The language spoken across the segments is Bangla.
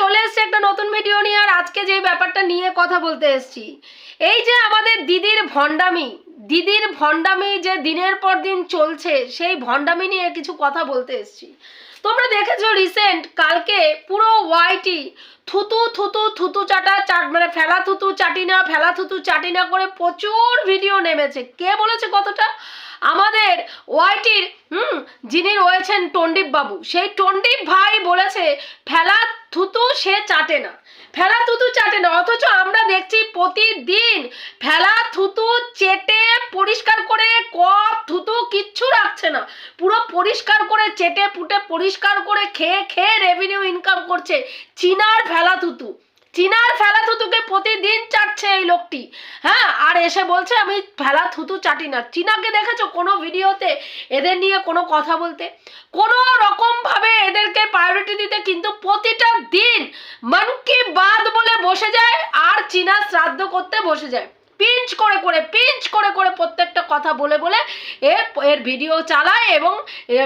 চলে এসেছি একটা নতুন ভিডিও নিয়ে আর আজকে যে ব্যাপারটা নিয়ে কথা বলতে এসেছি। এই যে আমাদের দিদির ভণ্ডামি দিদির ভণ্ডামি যে দিনের পর দিন চলছে, সেই ভণ্ডামি নিয়ে কিছু কথা বলতে এসেছি। তোমরা দেখেছ রিসেন্ট কালকে পুরো ওয়াইটি থুতু থুতু থুতু চাটা চাট মানে ফেলা থুতু চাটি না ফেলা থুতু চাটি না করে প্রচুর ভিডিও নেমেছে। কে বলেছে কতটা? আমাদের ওয়াইটির, হুম, যিনি রয়েছেন টন্ডিপ বাবু, সেই টন্ডিপ ভাই বলেছে, ফেলা থুতু সে চাটে না। ফেলা থুতু চাটে না, অথচ আমরা দেখছি প্রতিদিন ফেলা থুতু চেটে, পরিষ্কার করে কপ থুতু কিচ্ছু রাখছে না। পুরো পরিষ্কার করে চেটে পুটে পরিষ্কার করে খেয়ে খেয়ে রেভিনিউ ইনকাম করছে চিনার ফেলা থুতু। চিনার ফেলা থুতুকে প্রতিদিন চাটছে এই লোকটি। হ্যাঁ আর এসে বলছে, আমি ফেলা থুতু চাটি না। চিনাকে দেখেছ কোনো ভিডিওতে এদের নিয়ে কোনো কথা বলতে? কোনো রকম ভাবে এদেরকে প্রায়োরিটি দিতে কিন্তু প্রতিটা দিন মন কি বাদ বলে বসে যায় আর চীনা শ্রাদ্ধ করতে বসে যায়। পিঞ্চ করে করে, পিঞ্চ করে করে প্রত্যেকটা কথা বলে বলে এ এর ভিডিও চালায় এবং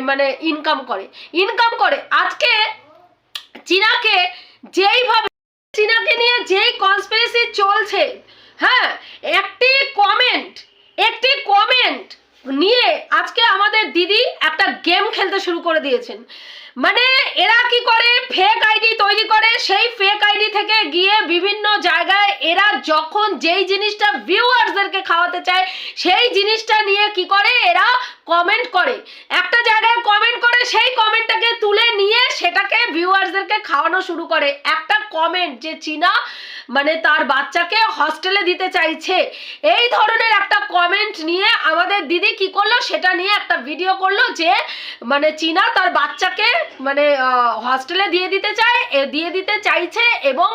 মানে ইনকাম করে। ইনকাম করে। আজকে চীনাকে যেইভাবে চীনাকে নিয়ে যেই কনস্পিরেসি চলছে হ্যাঁ একটি কমেন্ট একটি কমেন্ট নিয়ে আজকে আমাদের দিদি একটা গেম খেলতে শুরু করে দিয়েছেন। মানে এরা কি করে? ফেক আইডি তৈরি করে, সেই ফেক আইডি থেকে গিয়ে বিভিন্ন জায়গায় এরা যখন যেই জিনিসটা ভিউয়ার্সদেরকে খাওয়াতে চায়, সেই জিনিসটা নিয়ে কি করে? এরা কমেন্ট করে। একটা জায়গায় কমেন্ট করে, সেই কমেন্টটাকে তুলে নিয়ে সেটাকে ভিউয়ার্সদেরকে খাওয়ানো শুরু করে। একটা কমেন্ট যে চীনা মানে তার বাচ্চাকে হস্টেলে দিতে চাইছে। এই ধরনের একটা কমেন্ট নিয়ে আমাদের দিদি কি করল, সেটা নিয়ে একটা ভিডিও করল যে মানে চীনা তার বাচ্চাকে মানে হস্টেলে দিয়ে দিতে চায় দিয়ে দিতে চাইছে এবং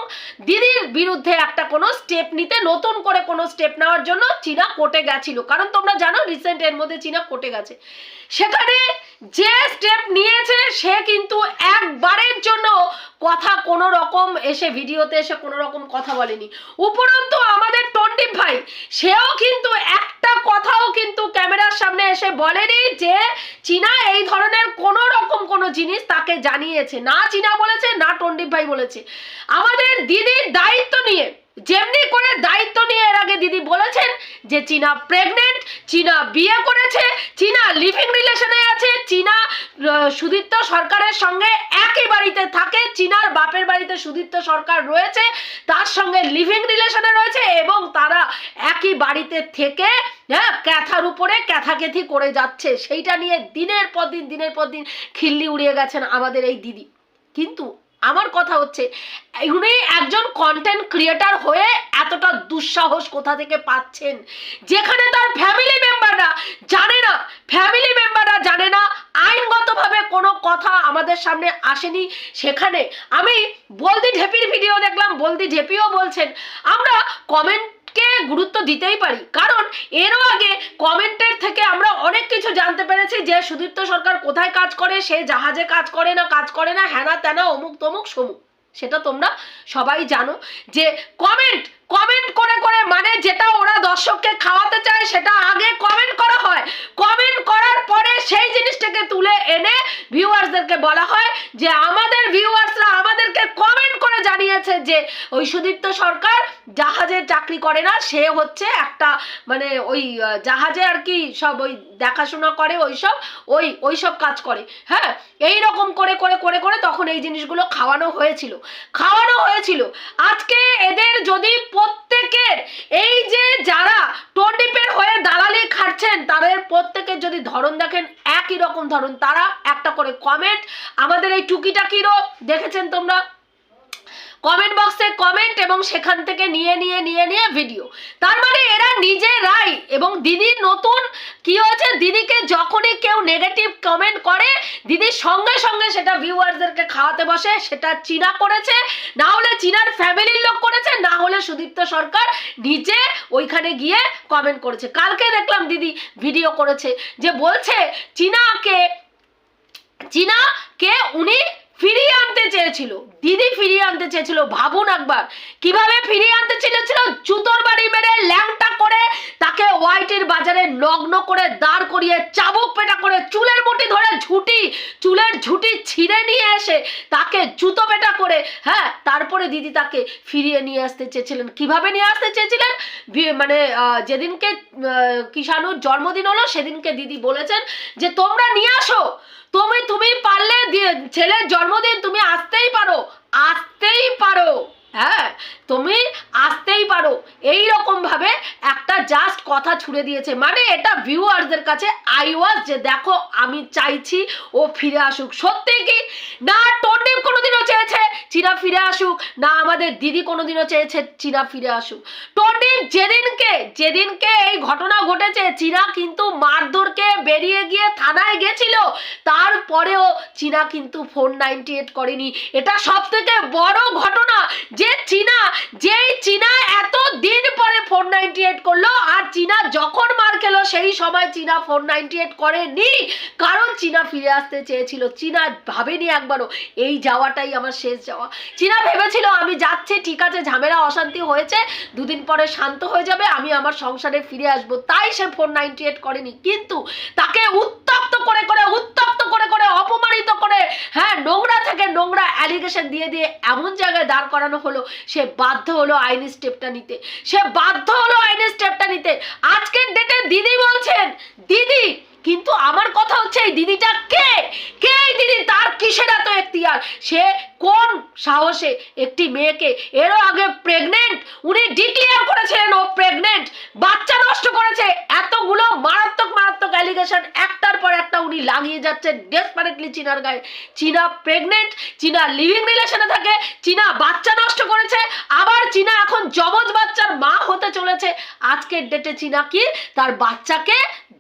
দিদির বিরুদ্ধে একটা কোনো স্টেপ নিতে, নতুন করে কোনো স্টেপ নেওয়ার জন্য চীনা কোর্টে গেছিল। কারণ তোমরা জানো রিসেন্ট এর মধ্যে চীনা কোর্টে গেছে। সেখানে যে স্টেপ নিয়েছে, সে কিন্তু একবারের জন্য কথা কোনো রকম এসে ভিডিওতে এসে কোনো রকম কথা বলেনি। উপরন্তু আমাদের টন্ডিপ ভাই, সেও কিন্তু একটা কথাও কিন্তু ক্যামেরার সামনে এসে বলেনি যে চীনা এই ধরনের কোনো রকম কোনো জিনিস তাকে জানিয়েছে। না চীনা বলেছে, না টন্ডিপ ভাই বলেছে। আমাদের দিদির দায়িত্ব নিয়ে যেমনি করে দায়িত্ব নিয়ে এর আগে দিদি বলেছেন যে চীনা প্রেগনেন্ট চীনা বিয়ে করেছে, চীনা লিভিং রিলেশনে আছে, চীনা সুদীপ্ত সরকারের সঙ্গে একই বাড়িতে থাকে, চীনার বাপের বাড়িতে সুদীপ্ত সরকার রয়েছে, তার সঙ্গে লিভিং রিলেশনে রয়েছে এবং তারা একই বাড়িতে থেকে হ্যাঁ ক্যাথার উপরে ক্যাথাকেথি করে যাচ্ছে। সেইটা নিয়ে দিনের পর দিন, দিনের পর দিন খিল্লি উড়িয়ে গেছেন আমাদের এই দিদি। কিন্তু আমার কথা হচ্ছে, উনি একজন কন্টেন্ট ক্রিয়েটার হয়ে এতটা দুঃসাহস কোথা থেকে পাচ্ছেন? যেখানে তার ফ্যামিলি মেম্বাররা জানে না ফ্যামিলি মেম্বাররা জানে না, আইনগতভাবে কোনো কথা আমাদের সামনে আসেনি সেখানে। আমি বলদি ঢেপির ভিডিও দেখলাম, বলদি ঢেপিও বলছেন। আমরা কমেন্টকে গুরুত্ব দিতেই পারি, কারণ এরও আগে কমেন্টের থেকে আমরা অনেক কিছু জানতে পেরেছি যে সুদীপ্ত সরকার কোথায় কাজ করে, সে জাহাজে কাজ করে না, কাজ করে না হ্যানা ত্যানা অমুক তমুক, সমুক। সেটা তোমরা সবাই জানো যে কমেন্ট কমেন্ট করে করে মানে যেটা ওরা দর্শককে খাওয়াতে চায়, সেটা আগে কমেন্ট করা হয়। কমেন্ট করার পরে সেই জিনিসটাকে তুলে এনে ভিউয়ার্সদেরকে বলা হয় যে, আমাদের ভিউয়ার্সরা আমাদেরকে কমেন্ট করে জানিয়েছে যে, ওই সুদীপ্ত সরকার জাহাজে চাকরি করে না, সে হচ্ছে একটা মানে ওই জাহাজে আর কি সব ওই দেখাশোনা করে, ওই সব, ওই ওই সব কাজ করে। হ্যাঁ এই রকম করে করে করে করে তখন এই জিনিসগুলো খাওয়ানো হয়েছিল। খাওয়ানো হয়েছিল। আজকে এদের যদি প্রত্যেকের, এই যে যারা টোডিপের হয়ে দালালি খাটছেন, তাদের প্রত্যেকের যদি ধরন দেখেন, একই রকম ধরন। তারা একটা করে কমেন্ট আমাদের এই টুকিটাকিরও দেখেছেন তোমরা? কমেন্ট বক্সে কমেন্ট এবং সেখান থেকে নিয়ে নিয়ে নিয়ে নিয়ে ভিডিও তার মানে এরা নিজেরাই এবং দিদির নতুন কি হয়েছে? দিদিকে যখনই কেউ নেগেটিভ কমেন্ট করে দিদির সঙ্গে সঙ্গে সেটা ভিউয়ারদেরকে খাওয়াতে বসে, সেটা চীনা করেছে। না হলে চীনার ফ্যামিলির লোক করেছে, না হলে সুদীপ্ত সরকার নিজে ওইখানে গিয়ে কমেন্ট করেছে। কালকে দেখলাম দিদি ভিডিও করেছে, যে বলছে, চীনাকে চীনাকে উনি ফিরিয়ে আনতে চেয়েছিল। দিদি ফিরিয়ে আনতে চেয়েছিল। ভাবুন একবার, কীভাবে ফিরিয়ে আনতে চেয়েছিল? জুতোর বাড়ি মেরে ল্যাংটা ওয়াইটির বাজারে নগ্ন করে দাঁড় করিয়ে চাবুক পেটা করে চুলের মুঠি ধরে ঝুটি, চুলের ঝুটি ছিঁড়ে নিয়ে এসে তাকে জুতো পেটা করে হ্যাঁ তারপরে দিদি তাকে ফিরিয়ে নিয়ে আসতে চেয়েছিলেন। কীভাবে নিয়ে আসতে চেয়েছিলেন? মানে যেদিনকে কিষাণুর জন্মদিন হলো, সেদিনকে দিদি বলেছেন যে, তোমরা নিয়ে আসো। তুমি তুমি পারলে ছেলের জন্মদিন তুমি আসতেই পারো আসতেই পারো। হ্যাঁ তুমি আসতেই পারো। এই রকম ভাবে একটা জাস্ট কথা ছুড়ে দিয়েছে। মানে এটা ভিউয়ার্সদের কাছে আই ওয়াজ যে দেখো, আমি চাইছি ও ফিরে আসুক। সত্যি কি? না টন্ডিপ কোনোদিনও চেয়েছে চীনা ফিরে আসুক। না, আমাদের দিদি কোনোদিনও চেয়েছে চীনা ফিরে আসুক। টন্ডিপ যেদিনকে যেদিনকে এই ঘটনা ঘটেছে, চীনা কিন্তু মারধরকে বেরিয়ে গিয়ে থানায় গেছিল। তারপরেও চীনা কিন্তু ফোর নাইনটি এইট করেনি। এটা সব থেকে বড় ঘটনা। যে চীনা, যেই চীনা ফোর নাইনটি এইট করল, আর চীনা যখন মার খেলো, সেই সময় চীনা ফোর নাইনটি এইট করেনি। কারণ চীনা ফিরে আসতে চেয়েছিল। চীনা ভাবেনি একবারও, এই যাওয়াটাই আমার শেষ যাওয়া। চীনা ভেবেছিল, আমি যাচ্ছি, ঠিক আছে, ঝামেলা, অশান্তি হয়েছে, দুদিন পরে শান্ত হয়ে যাবে, আমি আমার সংসারে ফিরে আসব। তাই সে ফোর নাইনটি এইট করেনি। কিন্তু তাকে উত্তপ্ত করে করে, উত্তপ্ত করে করে, অপমানিত করে হ্যাঁ নোংরা থেকে নোংরা অ্যালিগেশন দিয়ে দিয়ে এমন জায়গায় দাঁড় করানো হলো, সে বাধ্য হলো আইনি স্টেপটা নিতে। সে বাধ্য হলো আইনি স্টেপটা নিতে। আজকের ডেটে দিদি বলছেন, দিদি, কিন্তু আমার কথা হচ্ছে এই দিদিটা কে? কে দিদি? তার কিসের এত এখতিয়ার? সে কোন সাহসে একটি মেয়েকে এরও আগে প্রেগনেন্ট উনি ডিক্লেয়ার ও প্রেগনেন্ট বাচ্চা নষ্ট করেছে, এতগুলো মারাত্মক মারাত্মক অ্যালিগেশন একটার পর একটা উনি লাগিয়ে যাচ্ছেন ডেসপারেটলি চীনার গায়ে। চীনা প্রেগনেন্ট চীনা লিভিং রিলেশনে থাকে, চীনা বাচ্চা নষ্ট করেছে আবার চীনা এখন জমজ বাচ্চার মা চলেছে আজকের ডেটে চীনা কি তার বাচ্চাকে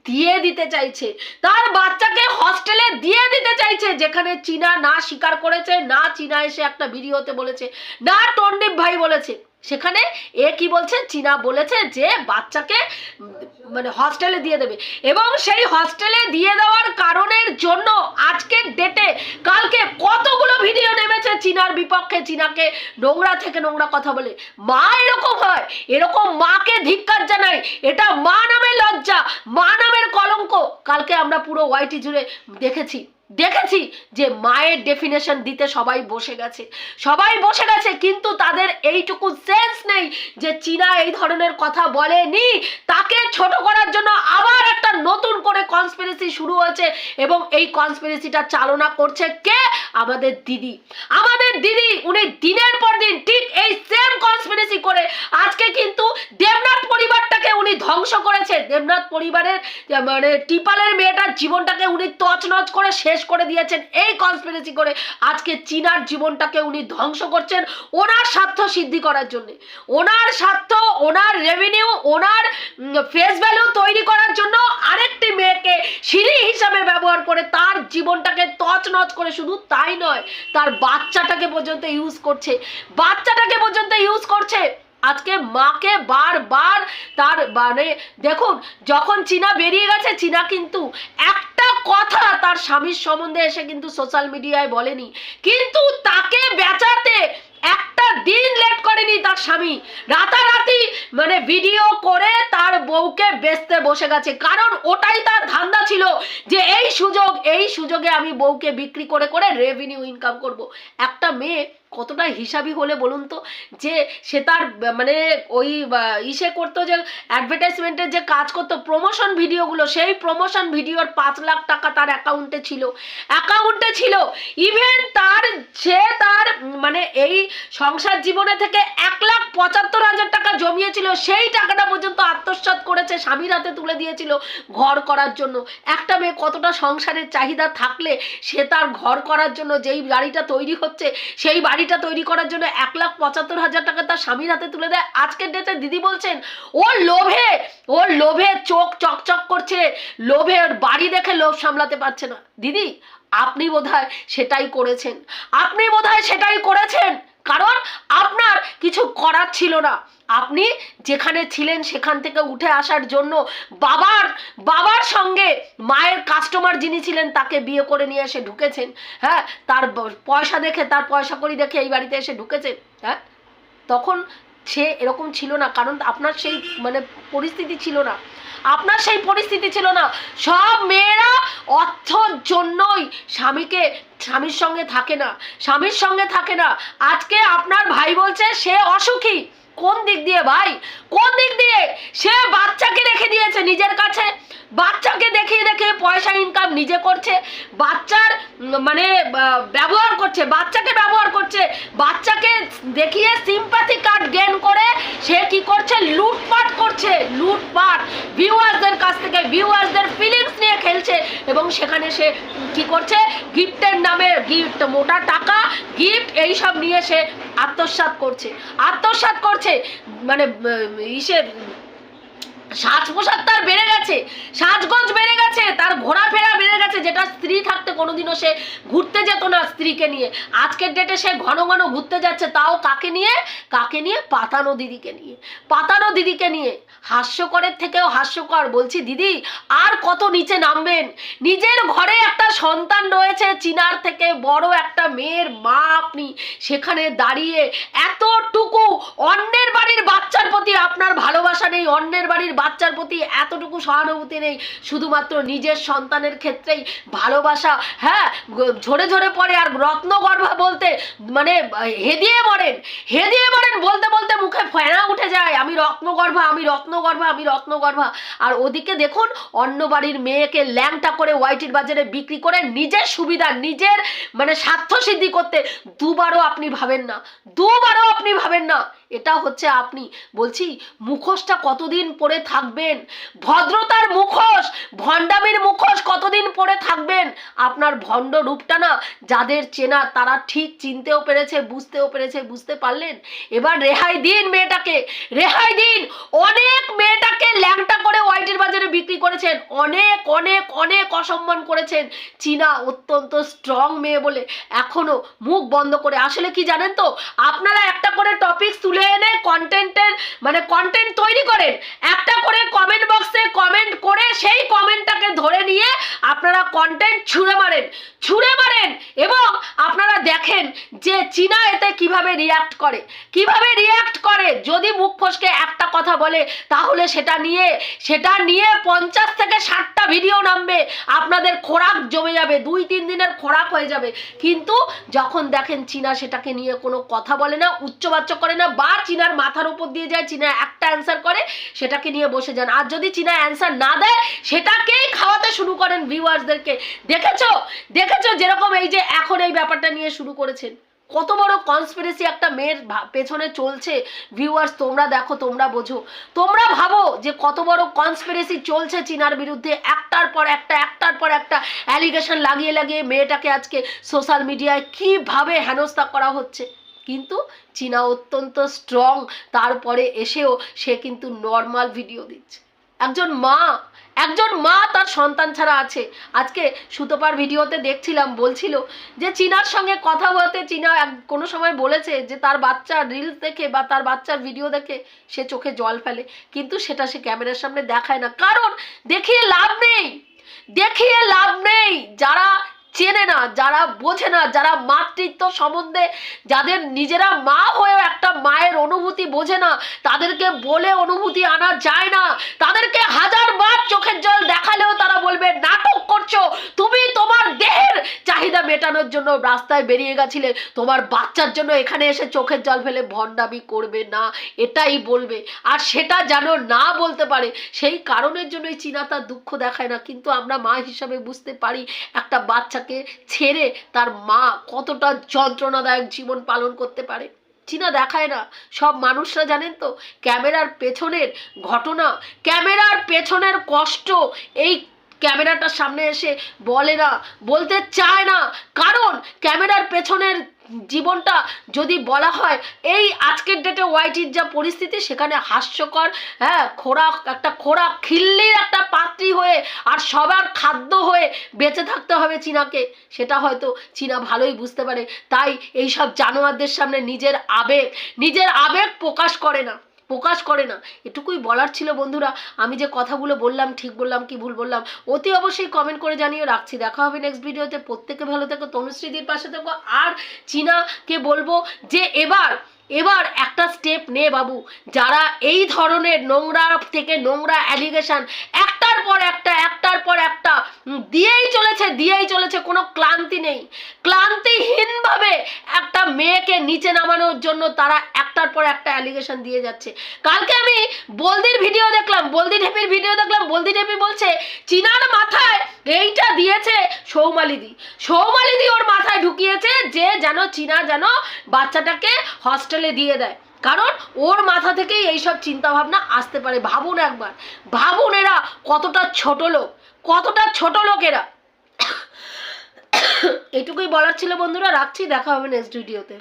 দিয়ে দিতে চাইছে। তার বাচ্চাকে হস্টেলে দিয়ে দিতে চাইছে, যেখানে চীনা না স্বীকার করেছে, না চীনা এসে একটা ভিডিওতে বলেছে, না টন্ডিপ ভাই বলেছে। সেখানে এ কি বলছে? চীনা বলেছে যে বাচ্চাকে মানে হস্টেলে দিয়ে দেবে। এবং সেই হস্টেলে দিয়ে দেওয়ার কারণের জন্য আজকের ডেটে কালকে কতগুলো ভিডিও নেমেছে চীনার বিপক্ষে, চীনাকে নোংরা থেকে নোংরা কথা বলে। মা এরকম হয়। এরকম মাকে ধিক্কার জানাই এটা মা নামে লজ্জা, মা নামের কলঙ্ক। কালকে আমরা পুরো ওয়াইটি জুড়ে দেখেছি। দেখেছি যে মায়ের ডেফিনেশন দিতে সবাই বসে গেছে। সবাই বসে গেছে, কিন্তু তাদের এইটুকু সেন্স নেই যে চীনা এই ধরনের কথা বলেনি। তাকে ছোট করার জন্য আবার একটা নতুন করে কনস্পিরেসি শুরু হয়েছে এবং এই কনস্পিরেসিটা চালনা করছে কে? আমাদের দিদি। আমাদের দিদি, উনি দিনের পর দিন ঠিক এই সেম কনস্পিরেসি করে আজকে কিন্তু দেবনাথ পরিবারটাকে উনি ধ্বংস করেছে দেবনাথ পরিবারের মানে টিপালের মেয়েটার জীবনটাকে উনি তছনছ করে শেষ করে দিয়েছেন, এই কনস্পিরেসি করে আজকে চীনার জীবনটাকে উনি ধ্বংস করছেন ওনার স্বার্থ সিদ্ধি করার জন্যে। ওনার স্বার্থ, ওনার রেভিনিউ ওনার ফেস ভ্যালু তৈরি করার জন্য আরেকটি মেয়েকে সিঁড়ি হিসাবে ব্যবহার করে তার জীবনটাকে তছনছ করে শুধু তাই নয়, তার বাচ্চাটাকে পর্যন্ত ইউজ করছে। বাচ্চাটাকে পর্যন্ত ইউজ করছে। আজকে মাকে বারবার তার মানে দেখুন, যখন চীনা বেরিয়ে গেছে, চীনা কিন্তু একটা কথা তার স্বামীর সম্বন্ধে এসে কিন্তু সোশ্যাল মিডিয়ায় বলেনি। কিন্তু তাকে বেচাতে একটা দিন লেট করেনি তার স্বামী। রাতারাতি মানে ভিডিও করে তার বউকে বেচতে বসে গেছে। কারণ ওটাই তার ধান্দা ছিল যে এই সুযোগ, এই সুযোগে আমি বউকে বিক্রি করে করে রেভিনিউ ইনকাম করব। একটা মেয়ে কতটা হিসাবি হলে বলুন তো, যে সে তার মানে ওই ইসে করতো যে অ্যাডভার্টাইজমেন্টের যে কাজ করতো প্রমোশন ভিডিওগুলো সেই প্রমোশন ভিডিওর পাঁচ লাখ টাকা তার অ্যাকাউন্টে ছিল। অ্যাকাউন্টে ছিল। ইভেন তার, সে তার মানে এই সংসার জীবনে থেকে এক লাখ পঁচাত্তর হাজার টাকা জমিয়েছিল, সেই টাকাটা পর্যন্ত আত্মসাৎ করেছে স্বামীর হাতে তুলে দিয়েছিল ঘর করার জন্য। একটা মেয়ে কতটা সংসারের চাহিদা থাকলে সে তার ঘর করার জন্য যেই বাড়িটা তৈরি হচ্ছে, সেই বাড়িটা তৈরি করার জন্য এক লাখ পঁচাত্তর হাজার টাকা তার স্বামীর হাতে তুলে দেয়। আজকের ডেটে দিদি বলছেন ওর লোভে ওর লোভে চোখ চকচক করছে। লোভে ওর বাড়ি দেখে লোভ সামলাতে পারছে না। দিদি, আপনি বোধহয় সেটাই করেছেন। আপনি বোধহয় সেটাই করেছেন? কারণ আপনার কিছু করার ছিল না। আপনি যেখানে ছিলেন সেখান থেকে উঠে আসার জন্য বাবার বাবার সঙ্গে মায়ের কাস্টমার যিনি ছিলেন তাকে বিয়ে করে নিয়ে এসে ঢুকেছেন। হ্যাঁ তার পয়সা দেখে, তার পয়সা করি দেখে এই বাড়িতে এসে ঢুকেছেন। হ্যাঁ তখন সে এরকম ছিল না। কারণ আপনার সেই মানে পরিস্থিতি ছিল না। আপনার সেই পরিস্থিতি ছিল না। সব মেয়েরা অর্থর জন্যই স্বামীকে, স্বামীর সঙ্গে থাকে না, স্বামীর সঙ্গে থাকে না। আজকে আপনার ভাই বলছে, সে অসুখী। কোন দিক দিয়ে ভাই? কোন দিক দিয়ে? সে বাচ্চাকে রেখে দিয়েছে নিজের কাছে। বাচ্চাকে দেখিয়ে দেখে পয়সা ইনকাম নিজে করছে। বাচ্চার মানে ব্যবহার করছে, বাচ্চাকে ব্যবহার করছে। বাচ্চাকে দেখিয়ে সিম্পাথি কার্ড গেন করে, সে কি করছে? লুটপাট করছে, লুটপাট। ভিউয়ার্সদের কাছ থেকে ভিউয়ার্সদের ফিলিংস নিয়ে খেলছে। এবং সেখানে সে কি করছে? গিফটের নামে, গিফট, মোটা টাকা, গিফট, এইসব নিয়ে সে আত্মসাৎ করছে। আত্মসাৎ করছে মানে ইসে সাজ পোশাক তার বেড়ে গেছে, সাজগোজ বেড়ে গেছে, তার ঘোরাফেরা বেড়ে গেছে, যেটা স্ত্রী থাকতে কোনোদিনও সে ঘুরতে যেত না স্ত্রীকে নিয়ে। আজকের ডেটে সে ঘন ঘন ঘুরতে যাচ্ছে, তাও কাকে নিয়ে? কাকে নিয়ে? পাতানো দিদিকে নিয়ে। পাতানো দিদিকে নিয়ে। হাস্যকরের থেকেও হাস্যকর। বলছি, দিদি, আর কত নিচে নামবেন? নিজের ঘরে একটা সন্তান রয়েছে, চিনার থেকে বড় একটা মেয়ের মা আপনি। সেখানে দাঁড়িয়ে এতটুকু অন্যের বাড়ির বাচ্চার প্রতি আপনার ভালোবাসা নেই, অন্যের বাড়ির বাচ্চার প্রতি এতটুকু সহানুভূতি নেই। শুধুমাত্র নিজের সন্তানের ক্ষেত্রেই ভালোবাসা হ্যাঁ ঝরে ঝরে পড়ে আর রত্নগর্ভা বলতে মানে হেদিয়ে মরেন। হেদিয়ে মরেন বলতে বলতে মুখে ফেনা উঠে যায়। আমি রত্নগর্ভা, আমি রত্নগর্ভা, আমি রত্নগর্ভা। আর ওদিকে দেখুন অন্য বাড়ির মেয়েকে ল্যাংটা করে ওয়াইটির বাজারে বিক্রি করে নিজের সুবিধা, নিজের মানে স্বার্থ সিদ্ধি করতে দুবারও আপনি ভাবেন না। দুবারও আপনি ভাবেন না। এটা হচ্ছে আপনি। বলছি, মুখোশটা কতদিন পরে থাকবেন? ভদ্রতার মুখোশ! পরে থাকবেন। আপনার ভণ্ড রূপটা না, যাদের চেনা তারা ঠিক চিনতেও পেরেছে, বুঝতেও পেরেছে, বুঝতে পারলেন? এবার রেহাই দিন মেয়েটাকে, রেহাই দিন। অনেক মেয়েটাকে ল্যাংটা করে ওয়াইটির বাজারে বিক্রি করেছেন। অনেক অনেক অনেক অসম্মান করেছেন। চীনা অত্যন্ত স্ট্রং মেয়ে বলে এখনও মুখ বন্ধ করে। আসলে কি জানেন তো, আপনারা একটা করে টপিক তুলে এনে কন্টেন্টের মানে কন্টেন্ট তৈরি করেন। একটা করে কমেন্ট বক্সে কমেন্ট করে সেই কমেন্টটাকে ধরে নিয়ে আপনারা কন্টেন্ট ছুঁড়ে মারেন ছুঁড়ে মারেন এবং আপনারা দেখেন যে চীনা এতে কীভাবে রিয়াক্ট করে, কীভাবে রিয়াক্ট করে? যদি মুখ ফসকে একটা কথা বলে, তাহলে সেটা নিয়ে সেটা নিয়ে পঞ্চাশ থেকে ষাটটা ভিডিও নামবে। আপনাদের খোরাক জমে যাবে, দুই তিন দিনের খোরাক হয়ে যাবে। কিন্তু যখন দেখেন চীনা সেটাকে নিয়ে কোনো কথা বলে না, উচ্চবাচ্য করে না, বা চীনার মাথার উপর দিয়ে যায়, চীনা একটা অ্যান্সার করে, সেটাকে নিয়ে বসে যান। আর যদি চীনা অ্যান্সার না দেয়, সেটাকেই খাওয়াতে শুরু করেন ভিউয়ার্সদেরকে দেখেছ? দেখেছ যেরকম এই যে এখন এই ব্যাপারটা নিয়ে শুরু করেছেন? কত বড় কনস্পিরেসি একটা মেয়ের পেছনে চলছে ভিউয়ার্স তোমরা দেখো, তোমরা বোঝো। তোমরা ভাবো যে কত বড় কনস্পিরেসি চলছে চীনার বিরুদ্ধে, একটার পর একটা, একটার পর একটা অ্যালিগেশন লাগিয়ে লাগিয়ে মেয়েটাকে আজকে সোশ্যাল মিডিয়ায় কীভাবে হেনস্থা করা হচ্ছে। কিন্তু চীনা অত্যন্ত স্ট্রং তারপরে এসেও সে কিন্তু নর্মাল ভিডিও দিচ্ছে। একজন মা একজন মা তার সন্তান ছাড়া আছে। আজকে সুতোপার ভিডিওতে দেখছিলাম, বলছিল যে চীনার সঙ্গে কথা বলতে চীনা কোনো সময় বলেছে যে তার বাচ্চার রিলস দেখে বা তার বাচ্চার ভিডিও দেখে সে চোখে জল ফেলে। কিন্তু সেটা সে ক্যামেরার সামনে দেখায় না। কারণ দেখিয়ে লাভ নেই। দেখিয়ে লাভ নেই। যারা চেনে না, যারা বোঝে না, যারা মাতৃত্ব সম্বন্ধে যাদের নিজেরা মা হয়েও একটা মায়ের অনুভূতি বোঝে না, তাদেরকে বলে অনুভূতি আনা যায় না। তাদেরকে হাজার বার চোখের জল দেখালেও তারা বলবে, নাটক করছ চাহিদা মেটানোর জন্য রাস্তায় বেরিয়ে গেছিলে, তোমার বাচ্চার জন্য এখানে এসে চোখের জল ফেলে ভণ্ডামি করবে না, এটাই বলবে। আর সেটা যেন না বলতে পারে, সেই কারণের জন্যই চীনা তার দুঃখ দেখায় না। কিন্তু আমরা মা হিসাবে বুঝতে পারি, একটা বাচ্চাকে ছেড়ে তার মা কতটা যন্ত্রণাদায়ক জীবন পালন করতে পারে। চীনা দেখায় না। সব মানুষরা জানেন তো, ক্যামেরার পেছনের ঘটনা, ক্যামেরার পেছনের কষ্ট, এই ক্যামেরাটার সামনে এসে বলে না, বলতে চায় না। কারণ ক্যামেরার পেছনের জীবনটা যদি বলা হয়, এই আজকের ডেটে ওয়াইটির যা পরিস্থিতি, সেখানে হাস্যকর হ্যাঁ খোরাক, একটা খোরাক খিল্লির একটা পাত্রী হয়ে আর সবার খাদ্য হয়ে বেঁচে থাকতে হবে চীনাকে। সেটা হয়তো চীনা ভালোই বুঝতে পারে। তাই এই সব জানোয়ারদের সামনে নিজের আবেগ নিজের আবেগ প্রকাশ করে না। প্রকাশ করে না। এটুকুই বলার ছিল বন্ধুরা। আমি যে কথাগুলো বললাম, ঠিক বললাম কি ভুল বললাম, অতি অবশ্যই কমেন্ট করে জানিয়ে রাখছি। দেখা হবে নেক্সট ভিডিওতে প্রত্যেকে ভালো থেকো, তনুশ্রীদির পাশে থেকো। আর চীনাকে বলব যে এবার এবার একটা স্টেপ নে বাবু। যারা এই ধরনের নোংরা থেকে নোংরা অ্যালিগেশন একটার পর একটা, একটার পর একটা। দিয়েই চলেছে দিয়েই চলেছে, কোনো ক্লান্তি নেই। ক্লান্তিহীনভাবে একটা মেয়েকে নিচে নামানোর জন্য তারা একটার পর একটা অ্যালিগেশন দিয়ে যাচ্ছে। কালকে আমি বলদির ভিডিও দেখলাম, বলদি ঢেপির ভিডিও দেখলাম, বলদি ঢেপি বলছে, চিনার মাথায় এইটা দিয়েছে সৌমালিদি সৌমালিদি ওর মাথায় ঢুকিয়েছে যে যেন চীনা যেন বাচ্চাটাকে হস্টেলে দিয়ে দেয়। কারণ ওর মাথা থেকেই এইসব চিন্তাভাবনা আসতে পারে। ভাবুন একবার। ভাবুন এরা কতটা ছোট লোক। কতটা ছোট লোক এরা। এটুকুই বলার ছিল বন্ধুরা। রাখছি। দেখা হবে নেক্সট ভিডিওতে